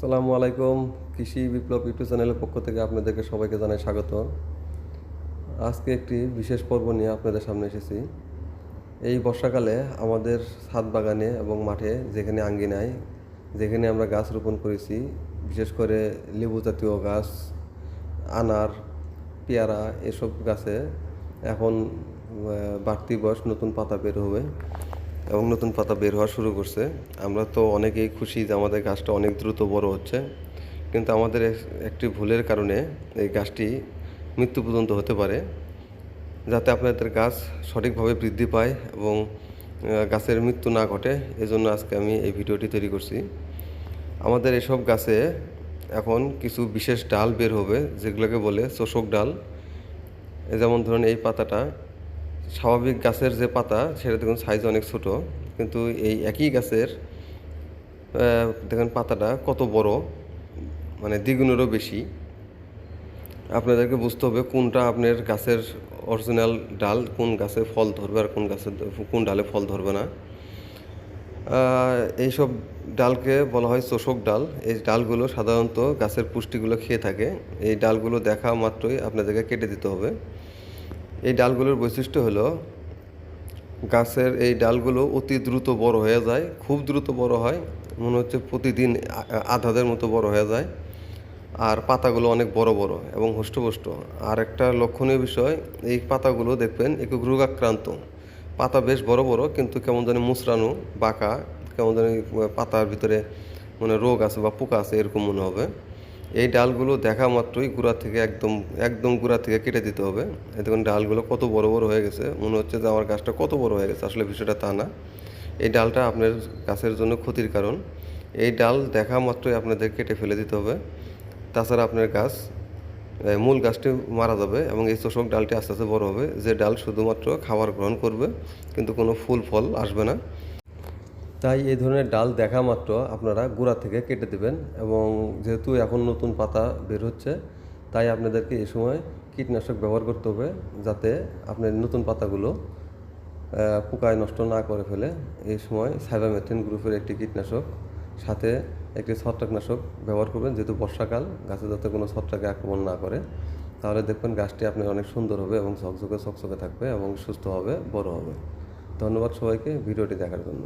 আসসালামু আলাইকুম, কৃষি বিপ্লব ইউটিউব চ্যানেলের পক্ষ থেকে আপনাদেরকে সবাইকে জানাই স্বাগত। আজকে একটি বিশেষ পর্ব নিয়ে আপনাদের সামনে এসেছি। এই বর্ষাকালে আমাদের ছাদ বাগানে এবং মাঠে যেখানে আঙ্গিনায়, যেখানে আমরা গাছ রোপণ করেছি, বিশেষ করে লেবু জাতীয় গাছ, আনার, পেয়ারা এসব গাছে এখন বাড়তি বয়স নতুন পাতা বের হবে। এবং নতুন পাতা বের হওয়া শুরু করছে। আমরা তো অনেকেই খুশি যে আমাদের গাছটা অনেক দ্রুত বড় হচ্ছে। কিন্তু আমাদের একটি ভুলের কারণে এই গাছটি মৃত্যু পর্যন্ত হতে পারে, যাতে আপনাদের গাছ সঠিকভাবে বৃদ্ধি পায় এবং গাছের মৃত্যু না ঘটে। এজন্য আজকে আমি এই ভিডিওটি তৈরি করছি। আমাদের এসব গাছে এখন কিছু বিশেষ ডাল বের হবে, যেগুলোকে বলে চোষক ডাল। যেমন ধরুন এই পাতাটা স্বাভাবিক গাছের যে পাতা, সেটা দেখুন সাইজ অনেক ছোট, কিন্তু এই একই গাছের দেখুন পাতাটা কত বড় মানে দ্বিগুণেরও বেশি। আপনাদেরকে বুঝতে হবে কোনটা আপনার গাছের অরিজিনাল ডাল, কোন গাছে ফল ধরবে আর কোন গাছের কোন ডালে ফল ধরবে না। এইসব ডালকে বলা হয় চোষক ডাল। এই ডালগুলো সাধারণত গাছের পুষ্টিগুলো খেয়ে থাকে। এই ডালগুলো দেখা মাত্রই আপনাদেরকে কেটে দিতে হবে। এই ডালগুলোর বৈশিষ্ট্য হলো, গাছের এই ডালগুলো অতি দ্রুত বড় হয়ে যায়, খুব দ্রুত বড় হয়, মনে হচ্ছে প্রতিদিন আধাদের মতো বড় হয়ে যায়, আর পাতাগুলো অনেক বড় বড় এবং হষ্টপুষ্ট। আর একটা লক্ষণীয় বিষয়, এই পাতাগুলো দেখবেন একটু রোগাক্রান্ত। পাতা বেশ বড় বড়, কিন্তু কেমন জানি মুচড়ানো বাঁকা, কেমন জানি পাতার ভিতরে মানে রোগ আছে বা পোকা আছে, এরকম মনে হবে। এই ডালগুলো দেখা মাত্রই গুঁড়া থেকে একদম একদম গুঁড়া থেকে কেটে দিতে হবে। দেখুন ডালগুলো কত বড় বড় হয়ে গেছে। মনে হচ্ছে যে আমার গাছটা কত বড় হয়ে গেছে। আসলে বিষয়টা তা না। এই ডালটা আপনার গাছের জন্য ক্ষতির কারণ। এই ডাল দেখা মাত্রই আপনাদের কেটে ফেলে দিতে হবে। তাছাড়া আপনার গাছ মূল গাছটি মারা যাবে এবং এই চোষক ডালটি আস্তে আস্তে বড় হবে। যে ডাল শুধুমাত্র খাবার গ্রহণ করবে, কিন্তু কোনো ফুল ফল আসবে না। তাই এই ধরনের ডাল দেখা মাত্র আপনারা গোড়া থেকে কেটে দেবেন এবং যেহেতু এখন নতুন পাতা বের হচ্ছে, তাই আপনাদেরকে এই সময় কীটনাশক ব্যবহার করতে হবে যাতে আপনার নতুন পাতাগুলো পোকায় নষ্ট না করে ফেলে। এই সময় সাইবামেথিন গ্রুপের একটি কীটনাশক, সাথে একটি ছত্রাকনাশক ব্যবহার করবেন। যেহেতু বর্ষাকাল, গাছে যাতে কোনো ছত্রাকে আক্রমণ না করে, তাহলে দেখবেন গাছটি আপনার অনেক সুন্দর হবে এবং ঝকঝকে চকচকে থাকবে এবং সুস্থ হবে, বড় হবে। ধন্যবাদ সবাইকে ভিডিওটি দেখার জন্য।